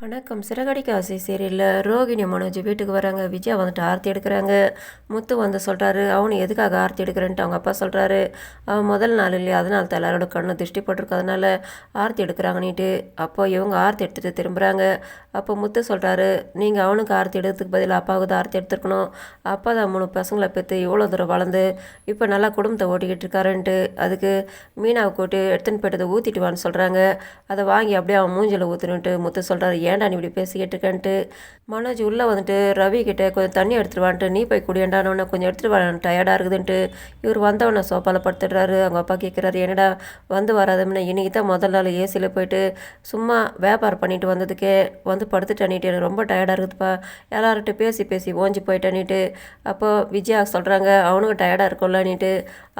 வணக்கம். சிறகடிக்க ஆசை சீரியலில் ரோகிணி மனோஜ் வீட்டுக்கு வராங்க. விஜயா வந்துட்டு ஆர்த்தி எடுக்கிறாங்க. முத்து வந்து சொல்கிறாரு அவனு எதுக்காக ஆர்த்தி எடுக்கிறேன்ட்டு அவங்க அப்பா சொல்கிறாரு அவன் முதல் நாள் இல்லையா அதனால தான் எல்லாரோட கண்ணு திருஷ்டி போட்டிருக்கறதுனால ஆர்த்தி எடுக்கிறாங்கன்னுட்டு. அப்போ இவங்க ஆர்த்தி எடுத்துகிட்டு திரும்புகிறாங்க அப்போ முத்து சொல்கிறாரு நீங்கள் அவனுக்கு ஆர்த்தி எடுக்கிறதுக்கு பதில் அப்பாவுக்கு தான் ஆர்த்தி எடுத்துருக்கணும். அப்பா தான் மூணு பசங்களை பெற்று இவ்வளோ தூரம் வளர்ந்து இப்போ நல்லா குடும்பத்தை ஓட்டிக்கிட்டு இருக்காருன்ட்டு. அதுக்கு மீனாவை கூட்டு எடுத்துன்னு போயிட்டு அதை ஊற்றிட்டு வான்னு சொல்கிறாங்க அதை வாங்கி அப்படியே அவன் மூஞ்சில் ஊற்றுனுட்டு முத்து சொல்கிறாரு ஏன்டா நீ இப்படி பேசிக்கிட்டு இருக்கேன்ட்டு மனோஜ் உள்ளே வந்துட்டு ரவி கிட்டே கொஞ்சம் தண்ணி எடுத்துகிட்டு வான்ட்டு நீ போய் குடியேண்டானோன்னு கொஞ்சம் எடுத்துட்டு வாங்க டயர்டாக இருக்குதுன்ட்டு. இவர் வந்தவனை சோப்பாவில் படுத்துடுறாரு. அவங்க அப்பா கேட்குறாரு என்னடா வந்து வராதுன்னு இன்னைக்கு தான் முதல் நாள் ஏசியில் போயிட்டு சும்மா வியாபாரம் பண்ணிட்டு வந்ததுக்கே வந்து படுத்துட்டேன்னிட்டு எனக்கு ரொம்ப டயர்டாக இருக்குதுப்பா. எல்லார்கிட்ட பேசி பேசி ஓஞ்சி போயிட்டேன்னிட்டு அப்போது விஜயா சொல்கிறாங்க அவனுக்கு டயர்டாக இருக்கும்லன்னிட்டு.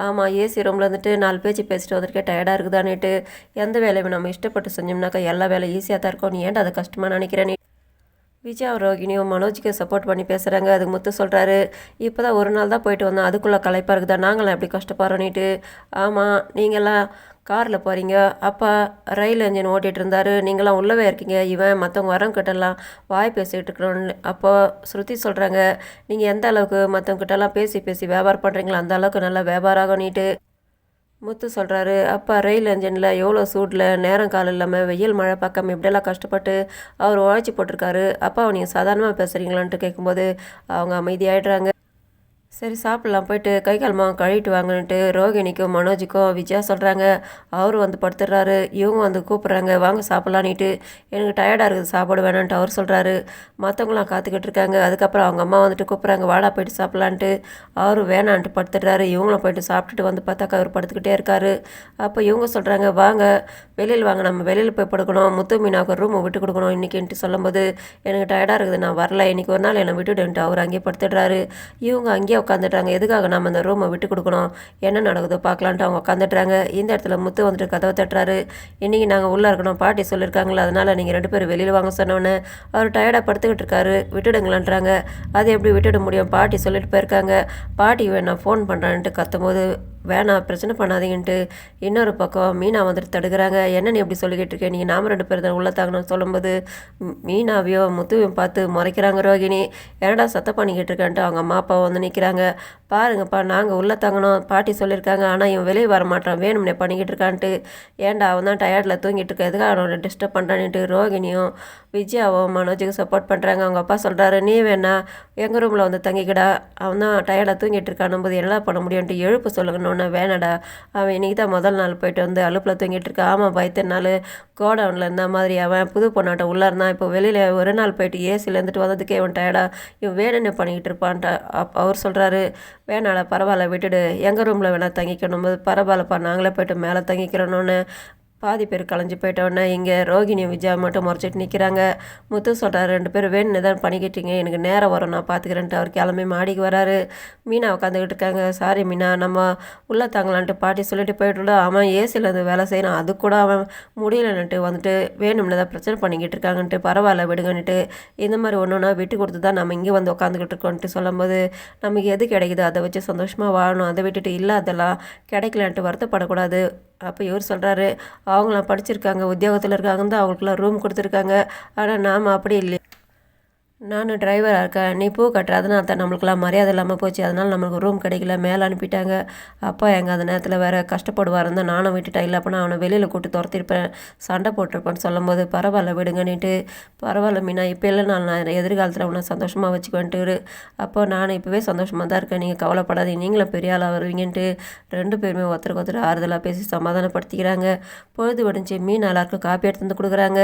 ஆமாம் ஏசி ரூமில் வந்துட்டு நாலு பேச்சு பேசிட்டு வந்திருக்கேன் டயர்டாக இருக்குதான்னுட்டு. எந்த வேலையும் நம்ம இஷ்டப்பட்டு செஞ்சோம்னாக்கா எல்லா வேலையும் ஈஸியாக தான் இருக்கும். நீ ஏன்டா அதை கஷ்டமாக நினைக்கிறேன் விஜய் விஜயா ரோகிணியும் மனோஜுக்கு சப்போர்ட் பண்ணி பேசுகிறாங்க அதுக்கு முத்து சொல்கிறாரு இப்போ தான் ஒரு நாள் தான் போயிட்டு வந்தோம். அதுக்குள்ளே களைப்பாக இருக்குதா? நாங்களாம் எப்படி கஷ்டப்படுறோன்னிட்டு ஆமாம் நீங்களாம் காரில் போகிறீங்க அப்பா ரயில் இன்ஜின் ஓட்டிகிட்டு இருந்தார். நீங்களாம் உள்ளவே இருக்கீங்க. இவன் மற்றவங்க வரவங்கிட்டலாம் வாய் பேசிகிட்டு இருக்கிறோன்னு அப்போ ஸ்ருதி சொல்கிறாங்க நீங்கள் எந்த அளவுக்கு மற்றவங்கிட்டலாம் பேசி பேசி வியாபாரம் பண்ணுறீங்களோ அந்த அளவுக்கு நல்லா வியாபாரம் ஆகணிட்டு முத்து சொல்கிறாரு அப்பா ரயில் என்ஜினில் எவ்வளோ சூடில் நேரம் காலம் இல்லாமல் வெயில் மழை பக்கம் இப்படியெல்லாம் கஷ்டப்பட்டு அவர் உழைச்சி போட்டிருக்காரு. அப்பா நீங்கள் சாதாரணமாக பேசுகிறீங்களான்ட்டு கேட்கும்போது அவங்க அமைதியாகிடுறாங்க சரி சாப்பிட்லாம். போயிட்டு கை கால் கழுவிட்டு வாங்கன்ட்டு ரோகிணிக்கும் மனோஜுக்கும் விஜயா சொல்கிறாங்க அவரும் வந்து படுத்துடுறாரு இவங்க வந்து கூப்பிட்றாங்க. வாங்க சாப்பிட்லான்னுட்டு எனக்கு டயர்டாக இருக்குது. சாப்பாடு வேணான்ட்டு அவர் சொல்கிறாரு மற்றவங்களாம் காத்துக்கிட்டு இருக்காங்க. அதுக்கப்புறம் அவங்க அம்மா வந்துட்டு கூப்பிட்றாங்க. வாடா போயிட்டு சாப்பிட்லான்ட்டு. அவரும் வேணான்ட்டு படுத்துடுறாரு. இவங்களும் போயிட்டு சாப்பிட்டுட்டு வந்து பார்த்தாக்கா அவர் படுத்துக்கிட்டே இருக்காரு. அப்போ இவங்க சொல்கிறாங்க வாங்க வெளியில் வாங்க. நம்ம வெளியில் போய் படுக்கணும். முத்து மீனாவுக்கு ரூமை விட்டு கொடுக்கணும் இன்றைக்கின்ட்டு சொல்லும்போது எனக்கு டயர்டாக இருக்குது. நான் வரல. இன்றைக்கி ஒரு நாள் என்னை விட்டுடுன்ட்டு அவர் அங்கேயே படுத்துடுறாரு. இவங்க அங்கேயே உட்காந்துட்டாங்க எதுக்காக நம்ம அந்த ரூமை விட்டு கொடுக்கணும்? என்ன நடக்குதோ? பார்க்கலான்ட்டு அவங்க உட்காந்துட்றாங்க இந்த இடத்துல முத்து வந்துட்டு கதவை தட்டுறாரு. இன்றைக்கி நாங்கள் உள்ளே இருக்கணும். பாட்டி சொல்லியிருக்காங்களா அதனால் நீங்கள் ரெண்டு பேரும் வெளியில் வாங்க சொன்னோன்னே அவர் டயர்டாக படுத்துக்கிட்டு இருக்காரு. விட்டுடுங்களான்றாங்க. அது எப்படி விட்டுட முடியும்? பாட்டி சொல்லிட்டு போயிருக்காங்க. பாட்டி நான் ஃபோன் பண்ணுறான்ட்டு கத்தும்போது வேணாம் பிரச்சனை பண்ணாதீங்கன்ட்டு இன்னொரு பக்கம் மீனா வந்துட்டு தடுக்கிறாங்க. என்ன நீ எப்படி சொல்லிக்கிட்டு இருக்கேன் நீங்கள் நாம ரெண்டு பேர் தான் உள்ள தாங்கணும்னு சொல்லும்போது மீனாவையோ முத்துவையும் பார்த்து முறைக்கிறாங்க ரோகிணி. என்னடா சத்தம் பண்ணிக்கிட்டு இருக்கான்ட்டு அவங்க அம்மா அப்பா வந்து நிற்கிறாங்க பாருங்கப்பா நாங்கள் உள்ளே தங்கணும். பாட்டி சொல்லியிருக்காங்க ஆனால் இவன் வெளியே வர மாட்டான். வேணும்னே பண்ணிக்கிட்டு இருக்கான்ட்டு. ஏன்டா அவன் தான் டயர்டில் தூங்கிட்டு இருக்க. எதுக்காக அவனை டிஸ்டர்ப் பண்ணுறான்ட்டு ரோகிணியும் விஜயாவும் மனோஜுக்கு சப்போர்ட் பண்ணுறாங்க அவங்க அப்பா சொல்கிறாரு நீ வேணா எங்கள் ரூமில் வந்து தங்கிக்கிடா. அவன் தான் டயர்டில் தூங்கிட்டு இருக்கான் போது என்ன பண்ண முடியும்ட்டு எழுப்பு சொல்லுங்கன்னு வேணாடா. அவன் இன்றைக்கி தான் முதல் நாள் போயிட்டு வந்து அலுப்பில் தூங்கிட்டு இருக்கான். ஆமாம் பயத்த நாள் கோடவுனில் இருந்த மாதிரி அவன் புது பொண்ணாட்டம் உள்ளே இருந்தான். இப்போ வெளியில் ஒரு நாள் போயிட்டு ஏசியில் இருந்துட்டு வந்ததுக்கே இவன் டயர்டா இவன் வேணும்னு பண்ணிக்கிட்டு இருப்பான்ட்டா அப் அவர் சொல்கிறாரு வேணாடா பரவாயில்ல விட்டுடு. எங்கள் ரூமில் வேணால் தங்கிக்கணும். போது பரவாயில்லப்பா நாங்களே போயிட்டு மேலே தங்கிக்கிறோன்னு பாதி பேர் கலைஞ்சு போயிட்டோன்னே இங்கே ரோகிணி விஜயா மட்டும் முறைச்சிட்டு நிற்கிறாங்க முத்து சொல்கிறார் ரெண்டு பேரும் வேணும்னு தான் பண்ணிக்கிட்டீங்க. எனக்கு நேரம் வரும். நான் பார்த்துக்கிறேன்ட்டு அவர் கிளம்பி மாடிக்கு வராரு. மீனா உட்காந்துக்கிட்டு இருக்காங்க. சாரி மீனா நம்ம உள்ளே தாங்கலான்ட்டு பாட்டி சொல்லிட்டு போயிட்டுல அவன் ஏசியில் வந்து வேலை செய்யணும் அது கூட அவன் முடியலன்ட்டு வந்துட்டு வேணும்னு தான் பிரச்சனை பண்ணிக்கிட்டு இருக்காங்கன்ட்டு பரவாயில்ல விடுங்கன்ட்டு இந்த மாதிரி ஒன்று ஒன்றா விட்டு கொடுத்து தான் நம்ம இங்கே வந்து உட்காந்துக்கிட்டு இருக்கோன்ட்டு சொல்லும்போது நமக்கு எது கிடைக்குது? அதை வச்சு சந்தோஷமாக வாழணும். அதை விட்டுட்டு இல்லை அதெல்லாம் வருத்தப்படக்கூடாது. அப்போ இவர் சொல்கிறாரு அவங்களாம் படிச்சிருக்காங்க உத்தியோகத்தில் இருக்காங்க தான் அவங்களுக்குலாம் ரூம் கொடுத்துருக்காங்க. ஆனால் நாம் அப்படி இல்லை. நான் டிரைவராக இருக்கேன். நீ பூ கட்டுற அதனால தான் நம்மளுக்குலாம் மரியாதை இல்லாமல் போச்சு. அதனால் நம்மளுக்கு ரூம் கிடைக்கல மேலே அனுப்பிட்டாங்க. அப்பா எங்கள் அந்த நேரத்தில் வேறு கஷ்டப்படுவார் இருந்தால் நானும் விட்டுட்டேன். இல்லை அப்போ அவனை வெளியில் கூட்டு துரத்திருப்பேன். சண்டை போட்டிருப்பேன்னு சொல்லும்போது பரவாயில்ல விடுங்கன்னுட்டு பரவாயில்ல மீனா இப்போ இல்லை நான் நான் எதிர்காலத்தில் அவனை சந்தோஷமாக வச்சுக்குவேன்ட்டு அப்போ நான் இப்போவே சந்தோஷமாக தான் இருக்கேன். நீங்கள் கவலைப்படாதீங்க நீங்களும் பெரிய ஆளாக வருவீங்கன்ட்டு. ரெண்டு பேருமே ஒருத்தருக்கு ஒருத்தர் ஆறுதலாக பேசி சமாதானப்படுத்திக்கிறாங்க. பொழுது வடிஞ்சு மீன் எல்லாருக்கும் காப்பி எடுத்து வந்து கொடுக்குறாங்க.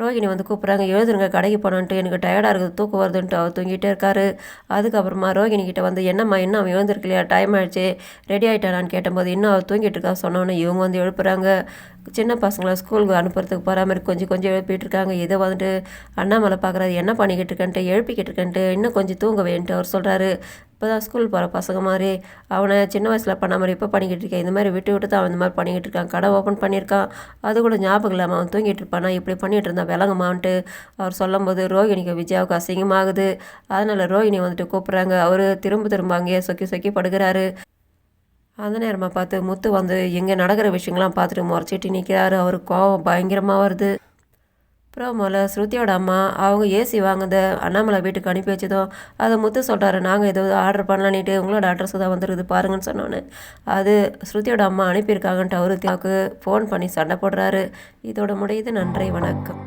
ரோகிணி வந்து கூப்பிட்றாங்க எழுதுருங்க கடைக்கு போனான்ட்டு எனக்கு டயர்டாக இருக்குது தூக்கு வருதுன்ட்டு அவர் தூங்கிட்டே இருக்காரு. அதுக்கப்புறமா ரோகிணி கிட்டே வந்து என்னம்மா இன்னும் அவன் எழுந்திருக்கலையா? டைம் ஆயிடுச்சு ரெடி ஆகிட்டானான்னு கேட்டபோது இன்னும் அவர் தூங்கிட்டு இருக்கா சொன்னோன்னே இவங்க வந்து எழுப்புறாங்க. சின்ன பசங்களை ஸ்கூலுக்கு அனுப்புறதுக்கு போகிற மாதிரி கொஞ்சம் கொஞ்சம் எழுப்பிட்டு இருக்காங்க. இதை வந்துட்டு அண்ணாமலை பார்க்குறாரு என்ன பண்ணிக்கிட்டு இருக்கேன்ட்டு எழுப்பிக்கிட்டு இருக்கேன்ட்டு இன்னும் கொஞ்சம் தூங்க வேண்ட்டு அவர் சொல்கிறாரு இப்போ தான் ஸ்கூல் போகிற பசங்க மாதிரி அவனை சின்ன வயசில் பண்ண மாதிரி இப்போ பண்ணிக்கிட்டு இருக்கேன். இந்த மாதிரி விட்டு விட்டு தான் அவன் இந்த மாதிரி பண்ணிக்கிட்டு இருக்கான். கடை ஓப்பன் பண்ணியிருக்கான். அது கூட ஞாபகம் இல்லாமல் அவன் தூங்கிட்டு இருப்பானா? இப்படி பண்ணிகிட்டு இருந்தான் விலங்குமான்ட்டு அவர் சொல்லும்போது ரோகிணிக்கு விஜயாவுக்கு அசிங்கமாகுது. அதனால் ரோகிணி வந்துட்டு கூப்பிட்றாங்க. அவர் திரும்ப திரும்ப அங்கேயே சொக்கி சொக்கி படுகிறாரு அந்த நேரமாக பார்த்து முத்து வந்து இங்கே நடக்கிற விஷயங்கள்லாம் பார்த்துட்டு முறைச்சிட்டு நிற்கிறாரு அவருக்கு கோவம் பயங்கரமாக வருது. ப்ரோமோவில் ஸ்ருதியோட அம்மா அவங்க ஏசி வாங்குத அண்ணாமலை வீட்டுக்கு அனுப்பி வச்சதும் அதை முத்து சொல்கிறாரு நாங்கள் ஏதோ ஆர்டர் பண்ணலான்ட்டு உங்களோட அட்ரஸ் தான் வந்துருக்குது பாருங்கன்னு சொன்னோன்னு. அது ஸ்ருதியோட அம்மா அனுப்பியிருக்காங்கன்ட்டு அவரு ஃபோன் பண்ணி சண்டை போடுறாரு. இதோட முடியுது. நன்றி வணக்கம்.